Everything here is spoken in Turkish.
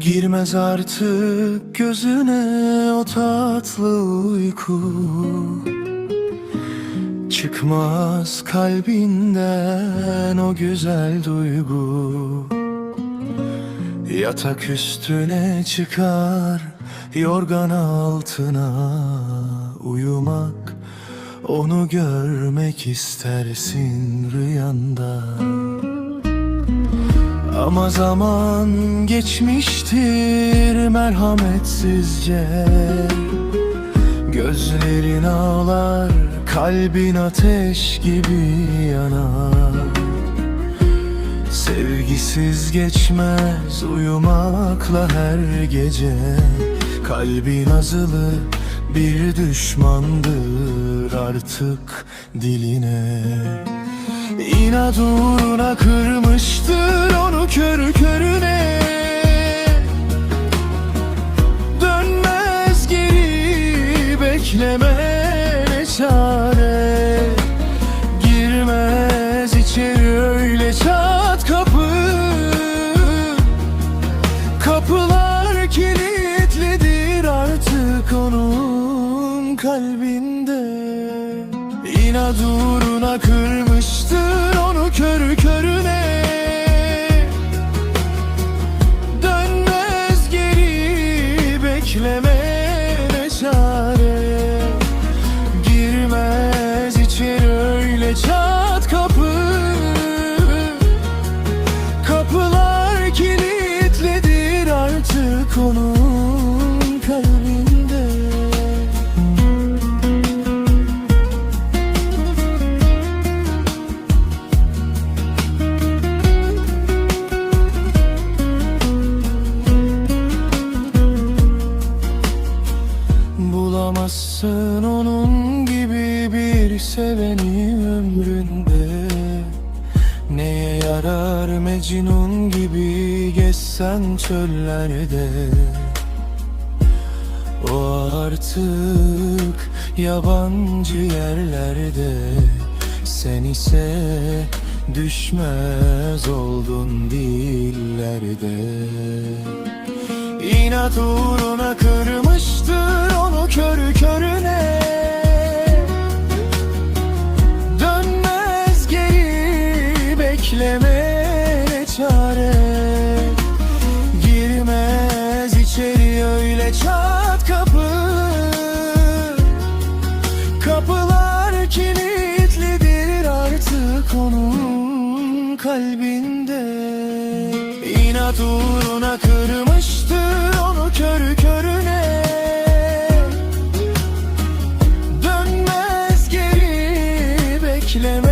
Girmez artık gözüne o tatlı uyku. Çıkmaz kalbinden o güzel duygu. Yatak üstüne çıkar yorgan altına uyumak. Onu görmek istersin rüyanda ama zaman geçmiştir merhametsizce. Gözlerin ağlar, kalbin ateş gibi yanar. Sevgisiz geçmez uyumakla her gece. Kalbin azılı bir düşmandır artık diline. İnat uğruna kırmıştır bekleme çare. Girmez içeri öyle çat kapı. Kapılar kilitlidir artık onun kalbinde. İnat uğruna kırmıştır onu körü körüne. Dönmez geri bekleme çare Bulamazsın onun gibi bir seveni ömründe. Neye yarar Mecnun gibi gezsen çöllerde? O artık yabancı yerlerde. Sen ise düşmez oldun dillerde. İnat uğruna kırmıştır kalbinde. İnat uğruna kırmıştır onu körü körüne. Dönmez geri bekleme